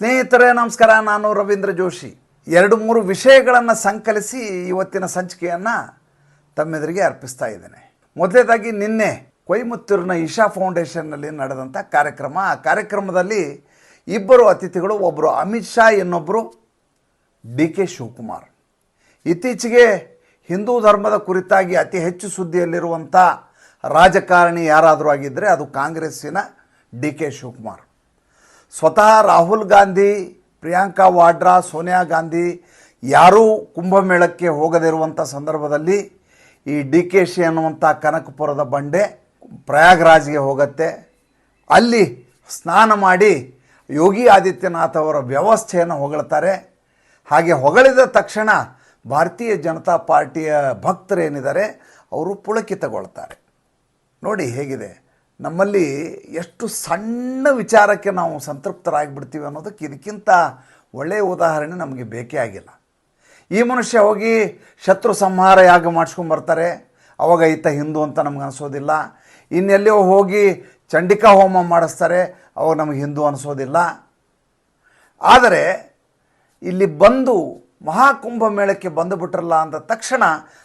ಸ್ನೇಹಿತರೇ, ನಮಸ್ಕಾರ. ನಾನು ರವೀಂದ್ರ ಜೋಶಿ. ಎರಡು ಮೂರು ವಿಷಯಗಳನ್ನು ಸಂಕಲಿಸಿ ಇವತ್ತಿನ ಸಂಚಿಕೆಯನ್ನು ತಮ್ಮೆದುರಿಗೆ ಅರ್ಪಿಸ್ತಾ ಇದ್ದೇನೆ. ಮೊದಲೇದಾಗಿ ನಿನ್ನೆ ಕೊಯಮತ್ತೂರಿನ ಇಶಾ ಫೌಂಡೇಶನ್ನಲ್ಲಿ ನಡೆದಂಥ ಕಾರ್ಯಕ್ರಮ. ಆ ಕಾರ್ಯಕ್ರಮದಲ್ಲಿ ಇಬ್ಬರು ಅತಿಥಿಗಳು ಒಬ್ಬರು ಅಮಿತ್ ಶಾ ಇನ್ನೊಬ್ಬರು ಡಿ ಕೆ ಶಿವಕುಮಾರ್. ಇತ್ತೀಚೆಗೆ ಹಿಂದೂ ಧರ್ಮದ ಕುರಿತಾಗಿ ಅತಿ ಹೆಚ್ಚು ಸುದ್ದಿಯಲ್ಲಿರುವಂಥ ರಾಜಕಾರಣಿ ಯಾರಾದರೂ ಆಗಿದ್ದರೆ ಅದು ಕಾಂಗ್ರೆಸ್ಸಿನ ಡಿ ಕೆ ಶಿವಕುಮಾರ್. ಸ್ವತಃ ರಾಹುಲ್ ಗಾಂಧಿ, ಪ್ರಿಯಾಂಕಾ ವಾಡ್ರಾ, ಸೋನಿಯಾ ಗಾಂಧಿ ಯಾರೂ ಕುಂಭಮೇಳಕ್ಕೆ ಹೋಗದಿರುವಂಥ ಸಂದರ್ಭದಲ್ಲಿ ಈ ಡಿ ಕೆ ಶಿ ಅನ್ನುವಂಥ ಕನಕಪುರದ ಬಂಡೆ ಪ್ರಯಾಗ್ರಾಜ್ಗೆ ಹೋಗುತ್ತೆ. ಅಲ್ಲಿ ಸ್ನಾನ ಮಾಡಿ ಯೋಗಿ ಆದಿತ್ಯನಾಥ್ ಅವರ ವ್ಯವಸ್ಥೆಯನ್ನು ಹೊಗಳ್ತಾರೆ. ಹಾಗೆ ಹೊಗಳಿದ ತಕ್ಷಣ ಭಾರತೀಯ ಜನತಾ ಪಾರ್ಟಿಯ ಭಕ್ತರೇನಿದ್ದಾರೆ, ಅವರು ಪುಳಕಿತಗೊಳ್ತಾರೆ ನೋಡಿ ಹೇಗಿದೆ. ನಮ್ಮಲ್ಲಿ ಎಷ್ಟು ಸಣ್ಣ ವಿಚಾರಕ್ಕೆ ನಾವು ಸಂತೃಪ್ತರಾಗಿಬಿಡ್ತೀವಿ ಅನ್ನೋದಕ್ಕೆ ಇದಕ್ಕಿಂತ ಒಳ್ಳೆಯ ಉದಾಹರಣೆ ನಮಗೆ ಬೇಕೇ ಆಗಿಲ್ಲ. ಈ ಮನುಷ್ಯ ಹೋಗಿ ಶತ್ರು ಸಂಹಾರ ಯಾಗ ಮಾಡಿಸ್ಕೊಂಬರ್ತಾರೆ ಅವಾಗ ಈತ ಹಿಂದೂ ಅಂತ ನಮ್ಗೆ ಅನಿಸೋದಿಲ್ಲ. ಇನ್ನೆಲ್ಲಿಯೋ ಹೋಗಿ ಚಂಡಿಕಾ ಹೋಮ ಮಾಡಿಸ್ತಾರೆ. ಅವಾಗ ನಮಗೆ ಹಿಂದೂ ಅನಿಸೋದಿಲ್ಲ. ಆದರೆ ಇಲ್ಲಿ ಬಂದು ಮಹಾಕುಂಭ ಮೇಳಕ್ಕೆ ಬಂದುಬಿಟ್ರಲ್ಲ ಅಂದ ತಕ್ಷಣ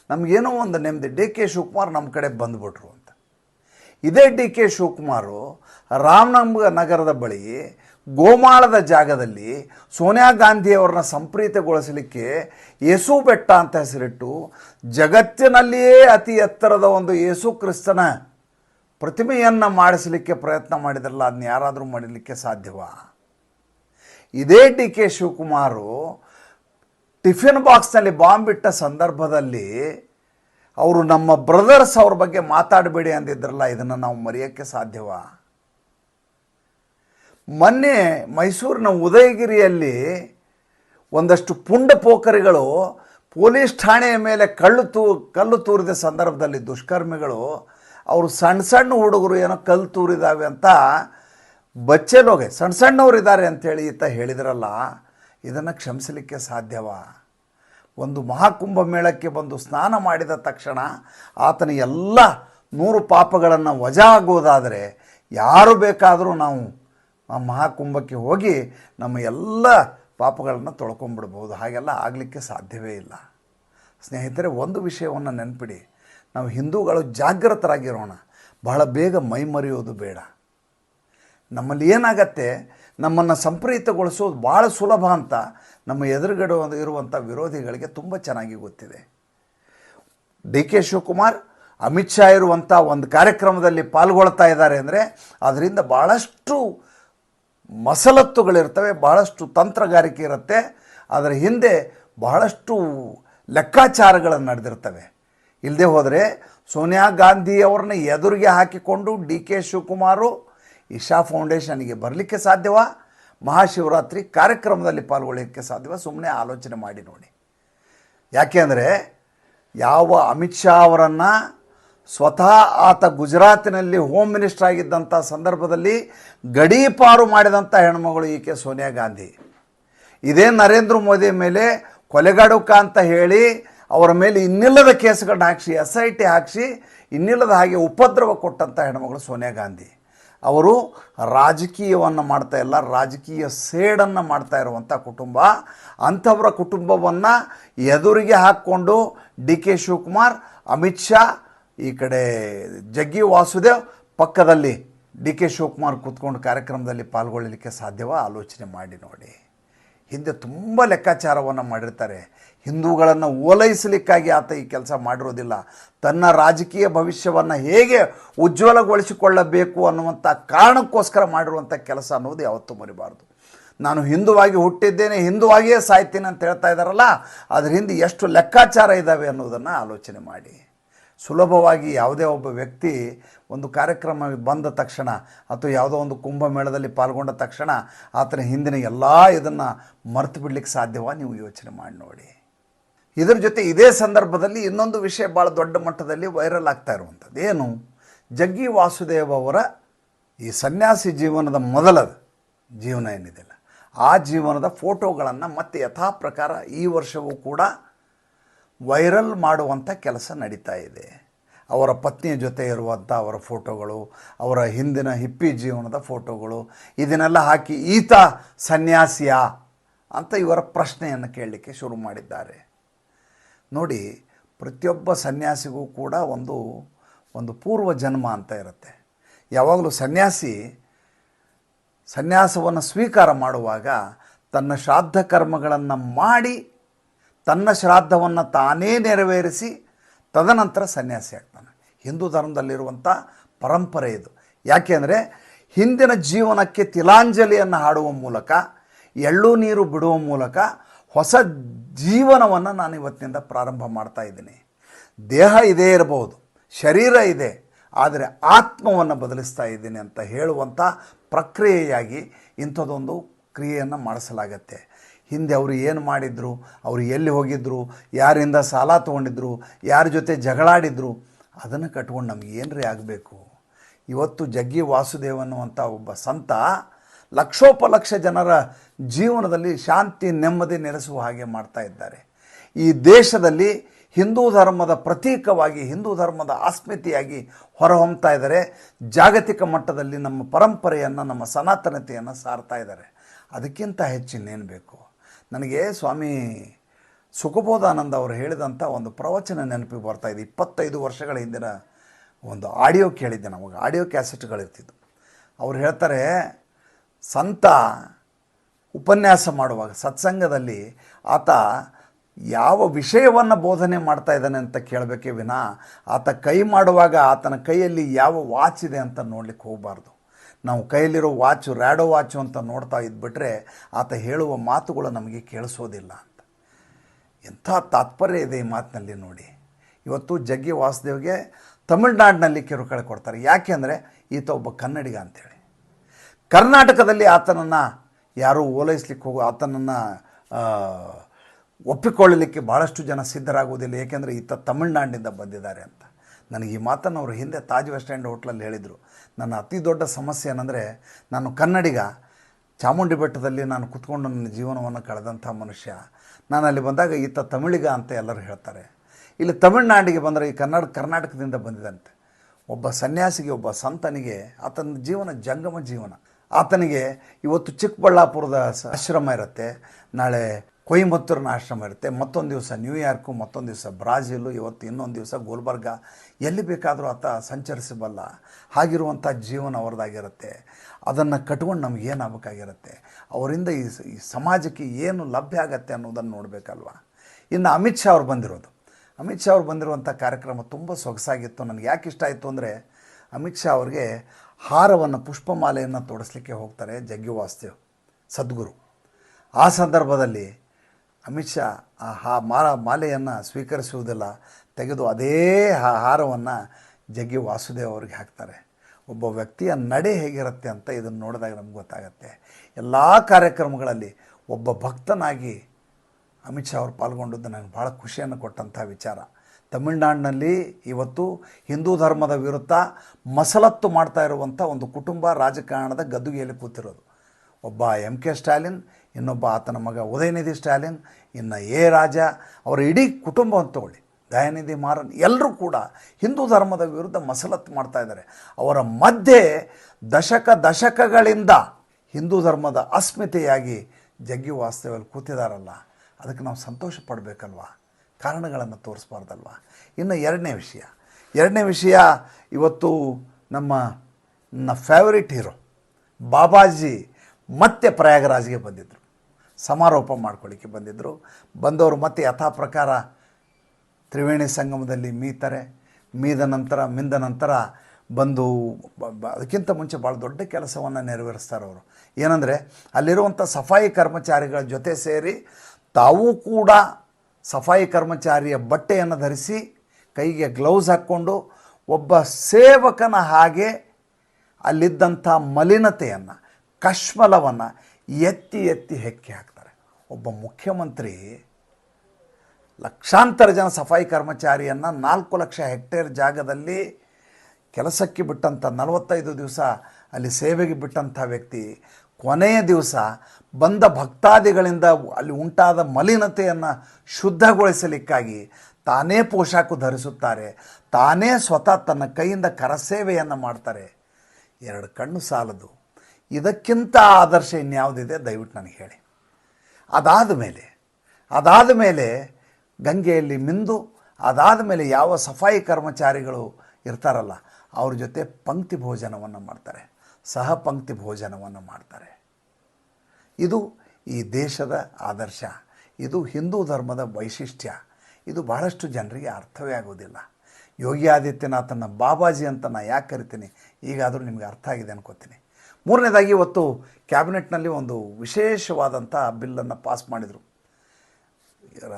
ನಮಗೇನೋ ಒಂದು ನೆಮ್ಮದಿ. ಡಿ ಕೆ ಶಿವಕುಮಾರ್ ನಮ್ಮ ಕಡೆ ಬಂದುಬಿಟ್ರು. ಇದೇ ಡಿ ಕೆ ಶಿವಕುಮಾರು ರಾಮನಂಬ ನಗರದ ಬಳಿ ಗೋಮಾಳದ ಜಾಗದಲ್ಲಿ ಸೋನಿಯಾ ಗಾಂಧಿಯವ್ರನ್ನ ಸಂಪ್ರೀತಗೊಳಿಸಲಿಕ್ಕೆ ಯೇಸು ಬೆಟ್ಟ ಅಂತ ಹೆಸರಿಟ್ಟು ಜಗತ್ತಿನಲ್ಲಿಯೇ ಅತಿ ಎತ್ತರದ ಒಂದು ಯೇಸು ಕ್ರಿಸ್ತನ ಪ್ರತಿಮೆಯನ್ನು ಮಾಡಿಸಲಿಕ್ಕೆ ಪ್ರಯತ್ನ ಮಾಡಿದ್ರಲ್ಲ ಅದನ್ನ ಯಾರಾದರೂ ಮಾಡಲಿಕ್ಕೆ ಸಾಧ್ಯವಾ? ಇದೇ ಡಿ ಕೆ ಶಿವಕುಮಾರು ಟಿಫಿನ್ ಬಾಕ್ಸ್ನಲ್ಲಿ ಬಾಂಬ್ ಇಟ್ಟ ಸಂದರ್ಭದಲ್ಲಿ ಅವರು ನಮ್ಮ ಬ್ರದರ್ಸ್ ಅವ್ರ ಬಗ್ಗೆ ಮಾತಾಡಬೇಡಿ ಅಂದಿದ್ರಲ್ಲ, ಇದನ್ನು ನಾವು ಮರೆಯೋಕ್ಕೆ ಸಾಧ್ಯವ? ಮೊನ್ನೆ ಮೈಸೂರಿನ ಉದಯಗಿರಿಯಲ್ಲಿ ಒಂದಷ್ಟು ಪುಂಡ ಪೋಖರಿಗಳು ಪೊಲೀಸ್ ಠಾಣೆಯ ಮೇಲೆ ಕಳ್ಳು ತೂ, ಕಲ್ಲು ತೂರಿದ ಸಂದರ್ಭದಲ್ಲಿ ದುಷ್ಕರ್ಮಿಗಳು, ಅವರು ಸಣ್ಣ ಸಣ್ಣ ಹುಡುಗರು ಏನೋ ಕಲ್ಲು ತೂರಿದಾವೆ ಅಂತ ಬಚ್ಚೆಲೋಗೆ ಸಣ್ಣ ಸಣ್ಣವ್ರು ಇದ್ದಾರೆ ಅಂತೇಳಿ ಈತ ಹೇಳಿದ್ರಲ್ಲ, ಇದನ್ನು ಕ್ಷಮಿಸಲಿಕ್ಕೆ ಸಾಧ್ಯವಾ? ಒಂದು ಮಹಾಕುಂಭ ಮೇಳಕ್ಕೆ ಬಂದು ಸ್ನಾನ ಮಾಡಿದ ತಕ್ಷಣ ಆತನ ಎಲ್ಲ ನೂರು ಪಾಪಗಳನ್ನು ವಜಾ ಆಗೋದಾದರೆ ಯಾರು ಬೇಕಾದರೂ ನಾವು ಆ ಮಹಾಕುಂಭಕ್ಕೆ ಹೋಗಿ ನಮ್ಮ ಎಲ್ಲ ಪಾಪಗಳನ್ನು ತೊಳ್ಕೊಂಬಿಡ್ಬೋದು. ಹಾಗೆಲ್ಲ ಆಗಲಿಕ್ಕೆ ಸಾಧ್ಯವೇ ಇಲ್ಲ. ಸ್ನೇಹಿತರೆ, ಒಂದು ವಿಷಯವನ್ನು ನೆನಪಿಡಿ. ನಾವು ಹಿಂದೂಗಳು ಜಾಗೃತರಾಗಿರೋಣ ಬಹಳ ಬೇಗ ಮೈಮರೆಯೋದು ಬೇಡ. ನಮ್ಮಲ್ಲಿ ಏನಾಗತ್ತೆ, ನಮ್ಮನ್ನು ಸಂಪ್ರೀತಗೊಳಿಸೋದು ಭಾಳ ಸುಲಭ ಅಂತ ನಮ್ಮ ಎದುರುಗಡೆ ಇರುವಂಥ ವಿರೋಧಿಗಳಿಗೆ ತುಂಬ ಚೆನ್ನಾಗಿ ಗೊತ್ತಿದೆ. ಡಿ ಕೆ ಶಿವಕುಮಾರ್, ಅಮಿತ್ ಶಾ ಇರುವಂಥ ಒಂದು ಕಾರ್ಯಕ್ರಮದಲ್ಲಿ ಪಾಲ್ಗೊಳ್ತಾ ಇದ್ದಾರೆ ಅಂದರೆ ಅದರಿಂದ ಭಾಳಷ್ಟು ಮಸಲತ್ತುಗಳಿರ್ತವೆ ಬಹಳಷ್ಟು ತಂತ್ರಗಾರಿಕೆ ಇರುತ್ತೆ, ಅದರ ಹಿಂದೆ ಬಹಳಷ್ಟು ಲೆಕ್ಕಾಚಾರಗಳನ್ನು ನಡೆದಿರ್ತವೆ. ಇಲ್ಲದೆ ಹೋದರೆ ಸೋನಿಯಾ ಗಾಂಧಿ ಅವ್ರನ್ನ ಎದುರಿಗೆ ಹಾಕಿಕೊಂಡು ಡಿ ಕೆ ಶಿವಕುಮಾರು ಇಶಾ ಫೌಂಡೇಶನ್ಗೆ ಬರಲಿಕ್ಕೆ ಸಾಧ್ಯವಾ? ಮಹಾಶಿವರಾತ್ರಿ ಕಾರ್ಯಕ್ರಮದಲ್ಲಿ ಪಾಲ್ಗೊಳ್ಳಲಿಕ್ಕೆ ಸಾಧ್ಯವ? ಸುಮ್ಮನೆ ಆಲೋಚನೆ ಮಾಡಿ ನೋಡಿ. ಯಾಕೆ ಅಂದರೆ ಯಾವ ಅಮಿತ್ ಶಾ ಅವರನ್ನು ಸ್ವತಃ ಆತ ಗುಜರಾತಿನಲ್ಲಿ ಹೋಮ್ ಮಿನಿಸ್ಟರ್ ಆಗಿದ್ದಂಥ ಸಂದರ್ಭದಲ್ಲಿ ಗಡೀಪಾರು ಮಾಡಿದಂಥ ಹೆಣ್ಮಗಳು ಈಕೆ ಸೋನಿಯಾ ಗಾಂಧಿ. ಇದೇ ನರೇಂದ್ರ ಮೋದಿ ಮೇಲೆ ಕೊಲೆಗಾಡುಕ ಅಂತ ಹೇಳಿ ಅವರ ಮೇಲೆ ಇನ್ನಿಲ್ಲದ ಕೇಸುಗಳನ್ನ ಹಾಕಿಸಿ, ಎಸ್ ಐ ಟಿ ಹಾಕಿಸಿ, ಇನ್ನಿಲ್ಲದ ಹಾಗೆ ಉಪದ್ರವ ಕೊಟ್ಟಂಥ ಹೆಣ್ಮಗಳು ಸೋನಿಯಾ ಗಾಂಧಿ. ಅವರು ರಾಜಕೀಯವನ್ನು ಮಾಡ್ತಾ ಇಲ್ಲ, ರಾಜಕೀಯ ಸೇಡನ್ನು ಮಾಡ್ತಾ ಇರುವಂಥ ಕುಟುಂಬ. ಅಂಥವರ ಕುಟುಂಬವನ್ನು ಎದುರಿಗೆ ಹಾಕ್ಕೊಂಡು ಡಿ ಕೆ ಶಿವಕುಮಾರ್, ಅಮಿತ್ ಶಾ, ಈ ಕಡೆ ಜಗ್ಗಿ ವಾಸುದೇವ್ ಪಕ್ಕದಲ್ಲಿ ಡಿ ಕೆ ಶಿವಕುಮಾರ್ ಕೂತ್ಕೊಂಡು ಕಾರ್ಯಕ್ರಮದಲ್ಲಿ ಪಾಲ್ಗೊಳ್ಳಲಿಕ್ಕೆ ಸಾಧ್ಯವ? ಆಲೋಚನೆ ಮಾಡಿ ನೋಡಿ. ಹಿಂದೆ ತುಂಬ ಲೆಕ್ಕಾಚಾರವನ್ನು ಮಾಡಿರ್ತಾರೆ. ಹಿಂದೂಗಳನ್ನು ಓಲೈಸಲಿಕ್ಕಾಗಿ ಆತ ಈ ಕೆಲಸ ಮಾಡಿರೋದಿಲ್ಲ. ತನ್ನ ರಾಜಕೀಯ ಭವಿಷ್ಯವನ್ನು ಹೇಗೆ ಉಜ್ವಲಗೊಳಿಸಿಕೊಳ್ಳಬೇಕು ಅನ್ನುವಂಥ ಕಾರಣಕ್ಕೋಸ್ಕರ ಮಾಡಿರುವಂಥ ಕೆಲಸ ಅನ್ನೋದು ಯಾವತ್ತೂ ಮರಿಬಾರ್ದು. ನಾನು ಹಿಂದುವಾಗಿ ಹುಟ್ಟಿದ್ದೇನೆ, ಹಿಂದುವಾಗಿಯೇ ಸಾಯ್ತೀನಿ ಅಂತ ಹೇಳ್ತಾ ಇದ್ದಾರಲ್ಲ ಅದ್ರ ಹಿಂದೆ ಎಷ್ಟು ಲೆಕ್ಕಾಚಾರ ಇದ್ದಾವೆ ಅನ್ನೋದನ್ನು ಆಲೋಚನೆ ಮಾಡಿ. ಸುಲಭವಾಗಿ ಯಾವುದೇ ಒಬ್ಬ ವ್ಯಕ್ತಿ ಒಂದು ಕಾರ್ಯಕ್ರಮ ಬಂದ ತಕ್ಷಣ ಅಥವಾ ಯಾವುದೋ ಒಂದು ಕುಂಭಮೇಳದಲ್ಲಿ ಪಾಲ್ಗೊಂಡ ತಕ್ಷಣ ಆತನ ಹಿಂದಿನ ಎಲ್ಲ ಇದನ್ನು ಮರೆತು ಬಿಡ್ಲಿಕ್ಕೆ ಸಾಧ್ಯವ ನೀವು ಯೋಚನೆ ಮಾಡಿ ನೋಡಿ. ಇದರ ಜೊತೆ ಇದೇ ಸಂದರ್ಭದಲ್ಲಿ ಇನ್ನೊಂದು ವಿಷಯ ಭಾಳ ದೊಡ್ಡ ಮಟ್ಟದಲ್ಲಿ ವೈರಲ್ ಆಗ್ತಾ ಇರುವಂಥದ್ದು. ಏನು? ಜಗ್ಗಿ ವಾಸುದೇವ್ ಅವರ ಈ ಸನ್ಯಾಸಿ ಜೀವನದ ಮೊದಲ ಜೀವನ ಏನಿದೆಯಲ್ಲ ಆ ಜೀವನದ ಫೋಟೋಗಳನ್ನು ಮತ್ತೆ ಯಥಾ ಪ್ರಕಾರ ಈ ವರ್ಷವೂ ಕೂಡ ವೈರಲ್ ಮಾಡುವಂಥ ಕೆಲಸ ನಡೀತಾ ಇದೆ. ಅವರ ಪತ್ನಿಯ ಜೊತೆ ಇರುವಂಥ ಅವರ ಫೋಟೋಗಳು, ಅವರ ಹಿಂದಿನ ಹಿಪ್ಪಿ ಜೀವನದ ಫೋಟೋಗಳು, ಇದನ್ನೆಲ್ಲ ಹಾಕಿ ಈತ ಸನ್ಯಾಸಿಯ ಅಂತ ಇವರ ಪ್ರಶ್ನೆಯನ್ನು ಕೇಳಲಿಕ್ಕೆ ಶುರು ಮಾಡಿದ್ದಾರೆ. ನೋಡಿ, ಪ್ರತಿಯೊಬ್ಬ ಸನ್ಯಾಸಿಗೂ ಕೂಡ ಒಂದು ಒಂದು ಪೂರ್ವ ಜನ್ಮ ಅಂತ ಇರುತ್ತೆ. ಯಾವಾಗಲೂ ಸನ್ಯಾಸಿ ಸನ್ಯಾಸವನ್ನು ಸ್ವೀಕಾರ ಮಾಡುವಾಗ ತನ್ನ ಶ್ರಾದ್ದ ಕರ್ಮಗಳನ್ನು ಮಾಡಿ ತನ್ನ ಶ್ರಾದ್ದವನ್ನು ತಾನೇ ನೆರವೇರಿಸಿ ತದನಂತರ ಸನ್ಯಾಸಿ ಆಗ್ತಾನೆ. ಹಿಂದೂ ಧರ್ಮದಲ್ಲಿರುವಂಥ ಪರಂಪರೆ ಇದು. ಯಾಕೆಂದರೆ ಹಿಂದಿನ ಜೀವನಕ್ಕೆ ತಿಲಾಂಜಲಿಯನ್ನು ಹಾಡುವ ಮೂಲಕ, ಎಳ್ಳು ನೀರು ಬಿಡುವ ಮೂಲಕ ಹೊಸ ಜೀವನವನ್ನು ನಾನು ಇವತ್ತಿನಿಂದ ಪ್ರಾರಂಭ ಮಾಡ್ತಾ ಇದ್ದೀನಿ. ದೇಹ ಇದೇ ಇರಬಹುದು, ಶರೀರ ಇದೆ, ಆದರೆ ಆತ್ಮವನ್ನು ಬದಲಿಸ್ತಾ ಇದ್ದೀನಿ ಅಂತ ಹೇಳುವಂಥ ಪ್ರಕ್ರಿಯೆಯಾಗಿ ಇಂಥದ್ದೊಂದು ಕ್ರಿಯೆಯನ್ನು ಮಾಡಿಸಲಾಗತ್ತೆ. ಹಿಂದೆ ಅವರು ಏನು ಮಾಡಿದ್ರು, ಅವರು ಎಲ್ಲಿ ಹೋಗಿದ್ರು, ಯಾರಿಂದ ಸಾಲ ತೊಗೊಂಡಿದ್ರು, ಯಾರ ಜೊತೆ ಜಗಳಾಡಿದ್ರು, ಅದನ್ನು ಕಟ್ಕೊಂಡು ನಮ್ಗೆ ಏನರೇ ಆಗಬೇಕು? ಇವತ್ತು ಜಗ್ಗಿ ವಾಸುದೇವ್ ಅನ್ನುವಂಥ ಒಬ್ಬ ಸಂತ ಲಕ್ಷೋಪಲಕ್ಷ ಜನರ ಜೀವನದಲ್ಲಿ ಶಾಂತಿ, ನೆಮ್ಮದಿ ನೆಲೆಸುವ ಹಾಗೆ ಮಾಡ್ತಾ ಇದ್ದಾರೆ. ಈ ದೇಶದಲ್ಲಿ ಹಿಂದೂ ಧರ್ಮದ ಪ್ರತೀಕವಾಗಿ, ಹಿಂದೂ ಧರ್ಮದ ಆಸ್ಮಿತಿಯಾಗಿ ಹೊರಹೊಮ್ತಾ ಇದ್ದಾರೆ. ಜಾಗತಿಕ ಮಟ್ಟದಲ್ಲಿ ನಮ್ಮ ಪರಂಪರೆಯನ್ನು, ನಮ್ಮ ಸನಾತನತೆಯನ್ನು ಸಾರ್ತಾ ಇದ್ದಾರೆ. ಅದಕ್ಕಿಂತ ಹೆಚ್ಚಿನ್ನೇನು ಬೇಕು? ನನಗೆ ಸ್ವಾಮಿ ಸುಖಬೋಧಾನಂದ ಅವರು ಹೇಳಿದಂಥ ಒಂದು ಪ್ರವಚನ ನೆನಪಿಗೆ ಇದೆ. ಇಪ್ಪತ್ತೈದು ವರ್ಷಗಳ ಹಿಂದಿನ ಒಂದು ಆಡಿಯೋ ಕೇಳಿದ್ದೆ ನಮಗೆ. ಆಡಿಯೋ ಕ್ಯಾಸೆಟ್ಗಳಿರ್ತಿದ್ದು ಅವ್ರು ಹೇಳ್ತಾರೆ, ಸಂತ ಉಪನ್ಯಾಸ ಮಾಡುವಾಗ, ಸತ್ಸಂಗದಲ್ಲಿ ಆತ ಯಾವ ವಿಷಯವನ್ನು ಬೋಧನೆ ಮಾಡ್ತಾ ಇದ್ದಾನೆ ಅಂತ ಕೇಳಬೇಕೇ ವಿನಾ, ಆತ ಕೈ ಮಾಡುವಾಗ ಆತನ ಕೈಯಲ್ಲಿ ಯಾವ ವಾಚ್ ಇದೆ ಅಂತ ನೋಡಲಿಕ್ಕೆ ಹೋಗಬಾರ್ದು. ನಾವು ಕೈಯಲ್ಲಿರೋ ವಾಚು, ರ್ಯಾಡೋ ವಾಚು ಅಂತ ನೋಡ್ತಾ ಇದ್ಬಿಟ್ರೆ ಆತ ಹೇಳುವ ಮಾತುಗಳು ನಮಗೆ ಕೇಳಿಸೋದಿಲ್ಲ ಅಂತ. ಎಂಥ ತಾತ್ಪರ್ಯ ಇದೆ ಈ ಮಾತಿನಲ್ಲಿ ನೋಡಿ. ಇವತ್ತು ಜಗ್ಗಿ ವಾಸುದೇವ್ಗೆ ತಮಿಳ್ನಾಡಿನಲ್ಲಿ ಕಿರುಕಳೆ ಕೊಡ್ತಾರೆ. ಯಾಕೆಂದರೆ ಈತ ಒಬ್ಬ ಕನ್ನಡಿಗ ಅಂತೇಳಿ. ಕರ್ನಾಟಕದಲ್ಲಿ ಆತನನ್ನು ಯಾರೂ ಓಲೈಸ್ಲಿಕ್ಕೆ ಹೋಗೋ, ಆತನನ್ನು ಒಪ್ಪಿಕೊಳ್ಳಲಿಕ್ಕೆ ಭಾಳಷ್ಟು ಜನ ಸಿದ್ಧರಾಗುವುದಿಲ್ಲ. ಏಕೆಂದರೆ ಈತ ತಮಿಳ್ನಾಡಿನಿಂದ ಬಂದಿದ್ದಾರೆ ಅಂತ. ನನಗೆ ಈ ಮಾತನ್ನು ಅವರು ಹಿಂದೆ ತಾಜ್ ವೆಸ್ಟ್ ಎಂಡ್ ಹೋಟ್ಲಲ್ಲಿ ಹೇಳಿದರು. ನನ್ನ ಅತಿ ದೊಡ್ಡ ಸಮಸ್ಯೆ ಏನಂದರೆ, ನಾನು ಕನ್ನಡಿಗ. ಚಾಮುಂಡಿ ಬೆಟ್ಟದಲ್ಲಿ ನಾನು ಕುತ್ಕೊಂಡು ನನ್ನ ಜೀವನವನ್ನು ಕಳೆದಂಥ ಮನುಷ್ಯ. ನಾನು ಅಲ್ಲಿ ಬಂದಾಗ ಈತ ತಮಿಳಿಗ ಅಂತ ಎಲ್ಲರೂ ಹೇಳ್ತಾರೆ. ಇಲ್ಲಿ ತಮಿಳುನಾಡಿಗೆ ಬಂದರೆ ಈ ಕನ್ನಡ, ಕರ್ನಾಟಕದಿಂದ ಬಂದಿದಂತೆ. ಒಬ್ಬ ಸನ್ಯಾಸಿಗೆ, ಒಬ್ಬ ಸಂತನಿಗೆ ಆತನ ಜೀವನ ಜಂಗಮ ಜೀವನ. ಆತನಿಗೆ ಇವತ್ತು ಚಿಕ್ಕಬಳ್ಳಾಪುರದ ಆಶ್ರಮ ಇರುತ್ತೆ. ನಾಳೆ ಕೊಯಮತ್ತೂರಿನ ಆಶ್ರಮ ಇರುತ್ತೆ. ಮತ್ತೊಂದು ದಿವಸ ನ್ಯೂಯಾರ್ಕು ಮತ್ತೊಂದು ದಿವಸ ಬ್ರಾಜಿಲು ಇವತ್ತು ಇನ್ನೊಂದು ದಿವಸ ಗುಲ್ಬರ್ಗ ಎಲ್ಲಿ ಬೇಕಾದರೂ ಆತ ಸಂಚರಿಸಬಲ್ಲ. ಹಾಗಿರುವಂಥ ಜೀವನ ಅವರದಾಗಿರುತ್ತೆ. ಅದನ್ನು ಕಟ್ಕೊಂಡು ನಮ್ಗೆ ಏನಾಗಬೇಕಾಗಿರುತ್ತೆ? ಅವರಿಂದ ಈ ಈ ಸಮಾಜಕ್ಕೆ ಏನು ಲಭ್ಯ ಆಗತ್ತೆ ಅನ್ನೋದನ್ನು ನೋಡಬೇಕಲ್ವ? ಇನ್ನು ಅಮಿತ್ ಶಾ ಅವ್ರು ಬಂದಿರೋದು. ಅಮಿತ್ ಶಾ ಅವ್ರು ಬಂದಿರುವಂಥ ಕಾರ್ಯಕ್ರಮ ತುಂಬ ಸೊಗಸಾಗಿತ್ತು. ನನಗೆ ಯಾಕೆ ಇಷ್ಟ ಆಯಿತು ಅಂದರೆ, ಅಮಿತ್ ಶಾ ಅವ್ರಿಗೆ ಹಾರವನ್ನು, ಪುಷ್ಪಮಾಲೆಯನ್ನು ತೊಡಸ್ಲಿಕ್ಕೆ ಹೋಗ್ತಾರೆ ಜಗ್ಗಿ ವಾಸ್ತೇವ್ ಸದ್ಗುರು. ಆ ಸಂದರ್ಭದಲ್ಲಿ ಅಮಿತ್ ಶಾ ಆ ಮಾಲ ಮಾಲೆಯನ್ನು ಸ್ವೀಕರಿಸುವುದಿಲ್ಲ, ತೆಗೆದು ಅದೇ ಹಾರವನ್ನು ಜಗ್ಗಿ ವಾಸುದೇವ್ ಅವ್ರಿಗೆ ಹಾಕ್ತಾರೆ. ಒಬ್ಬ ವ್ಯಕ್ತಿಯ ನಡೆ ಹೇಗಿರುತ್ತೆ ಅಂತ ಇದನ್ನು ನೋಡಿದಾಗ ನಮ್ಗೆ ಗೊತ್ತಾಗತ್ತೆ. ಎಲ್ಲ ಕಾರ್ಯಕ್ರಮಗಳಲ್ಲಿ ಒಬ್ಬ ಭಕ್ತನಾಗಿ ಅಮಿತ್ ಶಾ ಅವರು ಪಾಲ್ಗೊಂಡದ್ದು ನನಗೆ ಭಾಳ ಖುಷಿಯನ್ನು ಕೊಟ್ಟಂಥ ವಿಚಾರ. ತಮಿಳುನಾಡಿನಲ್ಲಿ ಇವತ್ತು ಹಿಂದೂ ಧರ್ಮದ ವಿರುದ್ಧ ಮಸಲತ್ತು ಮಾಡ್ತಾ ಇರುವಂಥ ಒಂದು ಕುಟುಂಬ ರಾಜಕಾರಣದ ಗದ್ದುಗೆಯಲ್ಲಿ ಕೂತಿರೋದು. ಒಬ್ಬ ಎಂ ಕೆ ಸ್ಟಾಲಿನ್, ಇನ್ನೊಬ್ಬ ಆತನ ಮಗ ಉದಯನಿಧಿ ಸ್ಟಾಲಿನ್, ಇನ್ನು ಎ ರಾಜ, ಅವರ ಇಡೀ ಅಂತ ತಗೊಳ್ಳಿ. ದಯಾನಿಧಿ ಮಾರನ್ ಎಲ್ಲರೂ ಕೂಡ ಹಿಂದೂ ಧರ್ಮದ ವಿರುದ್ಧ ಮಸಲತ್ತು ಮಾಡ್ತಾ ಇದ್ದಾರೆ. ಅವರ ಮಧ್ಯೆ ದಶಕ ದಶಕಗಳಿಂದ ಹಿಂದೂ ಧರ್ಮದ ಅಸ್ಮಿತೆಯಾಗಿ ಜಗ್ಗಿ ವಾಸ್ತವ್ಯಲ್ಲಿ ಕೂತಿದಾರಲ್ಲ, ಅದಕ್ಕೆ ನಾವು ಸಂತೋಷ ಪಡಬೇಕಲ್ವಾ? ಕಾರಣಗಳನ್ನು ತೋರಿಸ್ಬಾರ್ದಲ್ವ? ಇನ್ನು ಎರಡನೇ ವಿಷಯ. ಎರಡನೇ ವಿಷಯ, ಇವತ್ತು ನಮ್ಮ, ನನ್ನ ಫೇವರಿಟ್ ಹೀರೋ ಬಾಬಾಜಿ ಮತ್ತೆ ಪ್ರಯಾಗರಾಜ್ಗೆ ಬಂದಿದ್ದರು ಸಮಾರೋಪ ಮಾಡ್ಕೊಳ್ಳಿಕ್ಕೆ ಬಂದಿದ್ದರು ಬಂದವರು ಮತ್ತೆ ಯಥಾ ಪ್ರಕಾರ ತ್ರಿವೇಣಿ ಸಂಗಮದಲ್ಲಿ ಮೀತಾರೆ. ಮೀದ ನಂತರ, ಮಿಂದ ನಂತರ ಬಂದು ಅದಕ್ಕಿಂತ ಮುಂಚೆ ಭಾಳ ದೊಡ್ಡ ಕೆಲಸವನ್ನು ನೆರವೇರಿಸ್ತಾರೆ ಅವರು. ಏನಂದರೆ ಅಲ್ಲಿರುವಂಥ ಸಫಾಯಿ ಕರ್ಮಚಾರಿಗಳ ಜೊತೆ ಸೇರಿ ತಾವೂ ಕೂಡ ಸಫಾಯಿ ಕರ್ಮಚಾರಿಯ ಬಟ್ಟೆಯನ್ನು ಧರಿಸಿ, ಕೈಗೆ ಗ್ಲೌಸ್ ಹಾಕ್ಕೊಂಡು ಒಬ್ಬ ಸೇವಕನ ಹಾಗೆ ಅಲ್ಲಿದ್ದಂಥ ಮಲಿನತೆಯನ್ನು ಕಶ್ಮಲವನ್ನು ಎತ್ತಿ ಎತ್ತಿ ಹೆಕ್ಕಿ ಹಾಕ್ತಾರೆ. ಒಬ್ಬ ಮುಖ್ಯಮಂತ್ರಿ ಲಕ್ಷಾಂತರ ಜನ ಸಫಾಯಿ ಕರ್ಮಚಾರಿಯನ್ನು ನಾಲ್ಕು ಲಕ್ಷ ಹೆಕ್ಟೇರ್ ಜಾಗದಲ್ಲಿ ಕೆಲಸಕ್ಕೆ ಬಿಟ್ಟಂಥ ನಲವತ್ತೈದು ದಿವಸ ಅಲ್ಲಿ ಸೇವೆಗೆ ಬಿಟ್ಟಂಥ ವ್ಯಕ್ತಿ ಕೊನೆಯ ದಿವಸ ಬಂದ ಭಕ್ತಾದಿಗಳಿಂದ ಅಲ್ಲಿ ಉಂಟಾದ ಮಲಿನತೆಯನ್ನು ಶುದ್ಧಗೊಳಿಸಲಿಕ್ಕಾಗಿ ತಾನೇ ಪೋಷಾಕು ಧರಿಸುತ್ತಾರೆ, ತಾನೇ ಸ್ವತಃ ತನ್ನ ಕೈಯಿಂದ ಕರಸೇವೆಯನ್ನು ಮಾಡ್ತಾರೆ. ಎರಡು ಕಣ್ಣು ಸಾಲದು. ಇದಕ್ಕಿಂತ ಆದರ್ಶ ಇನ್ಯಾವುದಿದೆ ದಯವಿಟ್ಟು ನನಗೆ ಹೇಳಿ. ಅದಾದ ಮೇಲೆ ಅದಾದ ಮೇಲೆ ಗಂಗೆಯಲ್ಲಿ ಮಿಂದು, ಅದಾದ ಮೇಲೆ ಯಾವ ಸಫಾಯಿ ಕರ್ಮಚಾರಿಗಳು ಇರ್ತಾರಲ್ಲ, ಅವ್ರ ಜೊತೆ ಪಂಕ್ತಿ ಭೋಜನವನ್ನು ಮಾಡ್ತಾರೆ. ಸಹ ಪಂಕ್ತಿ ಭೋಜನವನ್ನು ಮಾಡ್ತಾರೆ. ಇದು ಈ ದೇಶದ ಆದರ್ಶ. ಇದು ಹಿಂದೂ ಧರ್ಮದ ವೈಶಿಷ್ಟ್ಯ. ಇದು ಬಹಳಷ್ಟು ಜನರಿಗೆ ಅರ್ಥವೇ ಆಗೋದಿಲ್ಲ. ಯೋಗಿ ಆದಿತ್ಯನಾಥನ ಬಾಬಾಜಿ ಅಂತ ನಾನು ಯಾಕೆ ಕರಿತೀನಿ? ಈಗಾದರೂ ನಿಮಗೆ ಅರ್ಥ ಆಗಿದೆ ಅನ್ಕೋತೀನಿ. ಮೂರನೇದಾಗಿ ಇವತ್ತು ಕ್ಯಾಬಿನೆಟ್ನಲ್ಲಿ ಒಂದು ವಿಶೇಷವಾದಂಥ ಬಿಲ್ಲನ್ನು ಪಾಸ್ ಮಾಡಿದರು.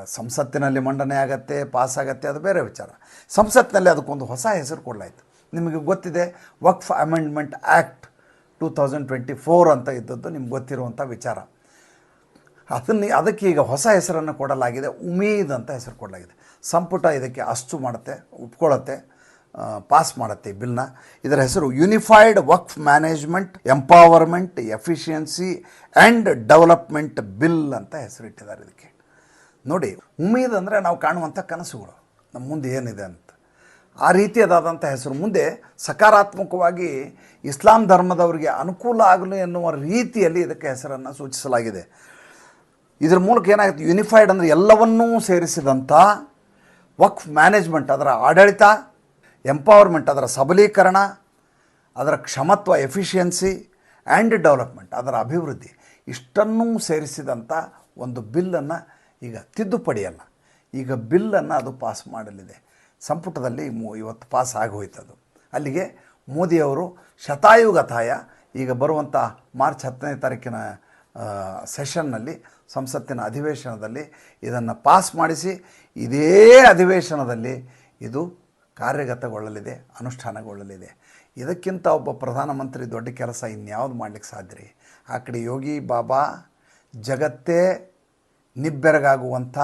ಸಂಸತ್ತಿನಲ್ಲಿ ಮಂಡನೆ ಆಗತ್ತೆ, ಪಾಸ್ ಆಗತ್ತೆ, ಅದು ಬೇರೆ ವಿಚಾರ. ಸಂಸತ್ತಿನಲ್ಲಿ ಅದಕ್ಕೊಂದು ಹೊಸ ಹೆಸರು ಕೊಡಲಾಯಿತು. ನಿಮಗೆ ಗೊತ್ತಿದೆ, Waqf amendment act two thousand twenty four ಅಂತ ಇದ್ದದ್ದು ನಿಮ್ಗೆ ಗೊತ್ತಿರುವಂಥ ವಿಚಾರ. ಅದನ್ನು, ಅದಕ್ಕೆ ಈಗ ಹೊಸ ಹೆಸರನ್ನು ಕೊಡಲಾಗಿದೆ, ಉಮೀದ್ ಅಂತ ಹೆಸರು ಕೊಡಲಾಗಿದೆ. ಸಂಪುಟ ಇದಕ್ಕೆ ಅಷ್ಟು ಮಾಡುತ್ತೆ, ಒಪ್ಕೊಳ್ಳುತ್ತೆ. ಪಾಸ್ ಮಾಡುತ್ತೆ ಬಿಲ್ನ. ಇದರ ಹೆಸರು unified Waqf management empowerment efficiency and development bill ಅಂತ ಹೆಸರಿಟ್ಟಿದ್ದಾರೆ ಇದಕ್ಕೆ. ನೋಡಿ ಉಮೀದ್ ಅಂದರೆ ನಾವು ಕಾಣುವಂಥ ಕನಸುಗಳು. ನಮ್ಮ ಮುಂದೆ ಏನಿದೆ ಅಂತ. ಆ ರೀತಿಯದಾದಂಥ ಹೆಸರು. ಮುಂದೆ ಸಕಾರಾತ್ಮಕವಾಗಿ ಇಸ್ಲಾಂ ಧರ್ಮದವರಿಗೆ ಅನುಕೂಲ ಆಗಲು ಎನ್ನುವ ರೀತಿಯಲ್ಲಿ ಇದಕ್ಕೆ ಹೆಸರನ್ನು ಸೂಚಿಸಲಾಗಿದೆ. ಇದರ ಮೂಲಕ ಏನಾಗುತ್ತೆ? ಯುನಿಫೈಡ್ ಅಂದರೆ ಎಲ್ಲವನ್ನೂ ಸೇರಿಸಿದಂಥ ವಕ್ಫ್ ಮ್ಯಾನೇಜ್ಮೆಂಟ್ ಅದರ ಆಡಳಿತ ಎಂಪವರ್ಮೆಂಟ್ ಅದರ ಸಬಲೀಕರಣ, ಅದರ ಕ್ಷಮತ್ವ ಎಫಿಷಿಯನ್ಸಿ ಆ್ಯಂಡ್ ಡೆವಲಪ್ಮೆಂಟ್ ಅದರ ಅಭಿವೃದ್ಧಿ, ಇಷ್ಟನ್ನೂ ಸೇರಿಸಿದಂಥ ಒಂದು ಬಿಲ್ಲನ್ನು ಈಗ ತಿದ್ದುಪಡಿಯಲ್ಲ ಈಗ ಬಿಲ್ಲನ್ನು ಅದು ಪಾಸ್ ಮಾಡಲಿದೆ. ಸಂಪುಟದಲ್ಲಿ ಮೂ ಇವತ್ತು ಪಾಸ್ ಆಗೋಯ್ತದು. ಅಲ್ಲಿಗೆ ಮೋದಿಯವರು ಶತಾಯುಗತಾಯ ಈಗ ಬರುವಂಥ ಮಾರ್ಚ್ ಹತ್ತನೇ ತಾರೀಕಿನ ಸೆಷನ್ನಲ್ಲಿ ಸಂಸತ್ತಿನ ಅಧಿವೇಶನದಲ್ಲಿ ಇದನ್ನು ಪಾಸ್ ಮಾಡಿಸಿ, ಇದೇ ಅಧಿವೇಶನದಲ್ಲಿ ಇದು ಕಾರ್ಯಗತಗೊಳ್ಳಲಿದೆ, ಅನುಷ್ಠಾನಗೊಳ್ಳಲಿದೆ. ಇದಕ್ಕಿಂತ ಒಬ್ಬ ಪ್ರಧಾನಮಂತ್ರಿ ದೊಡ್ಡ ಕೆಲಸ ಇನ್ಯಾವುದು ಮಾಡಲಿಕ್ಕೆ ಸಾಧ್ಯ ರೀ? ಆ ಕಡೆ ಯೋಗಿ ಬಾಬಾ ಜಗತ್ತೇ ನಿಬ್ಬೆರಗಾಗುವಂಥ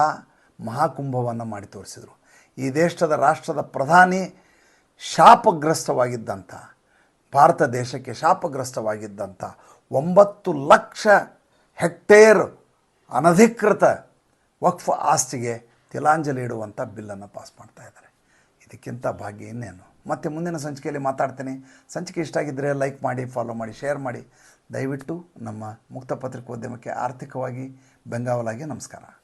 ಮಹಾಕುಂಭವನ್ನು ಮಾಡಿ ತೋರಿಸಿದರು. ಈ ದೇಶದ ರಾಷ್ಟ್ರದ ಪ್ರಧಾನಿ ಶಾಪಗ್ರಸ್ತವಾಗಿದ್ದಂಥ, ಭಾರತ ದೇಶಕ್ಕೆ ಶಾಪಗ್ರಸ್ತವಾಗಿದ್ದಂಥ ಒಂಬತ್ತು ಲಕ್ಷ ಹೆಕ್ಟೇರ್ ಅನಧಿಕೃತ ವಕ್ಫ್ ಆಸ್ತಿಗೆ ತಿಲಾಂಜಲಿ ಇಡುವಂಥ ಬಿಲ್ಲನ್ನು ಪಾಸ್ ಮಾಡ್ತಾ ಇದ್ದಾರೆ. ಇದಕ್ಕಿಂತ ಭಾಗ್ಯ ಇನ್ನೇನು. ಮತ್ತೆ ಮುಂದಿನ ಸಂಚಿಕೆಯಲ್ಲಿ ಮಾತಾಡ್ತೀನಿ. ಸಂಚಿಕೆ ಇಷ್ಟ ಆಗಿದ್ದರೆ ಲೈಕ್ ಮಾಡಿ ಫಾಲೋ ಮಾಡಿ ಶೇರ್ ಮಾಡಿ. ದಯವಿಟ್ಟು ನಮ್ಮ ಮುಕ್ತ ಪತ್ರಿಕೋದ್ಯಮಕ್ಕೆ ಆರ್ಥಿಕವಾಗಿ ಬೆಂಗಾವಲಾಗಿ ನಮಸ್ಕಾರ.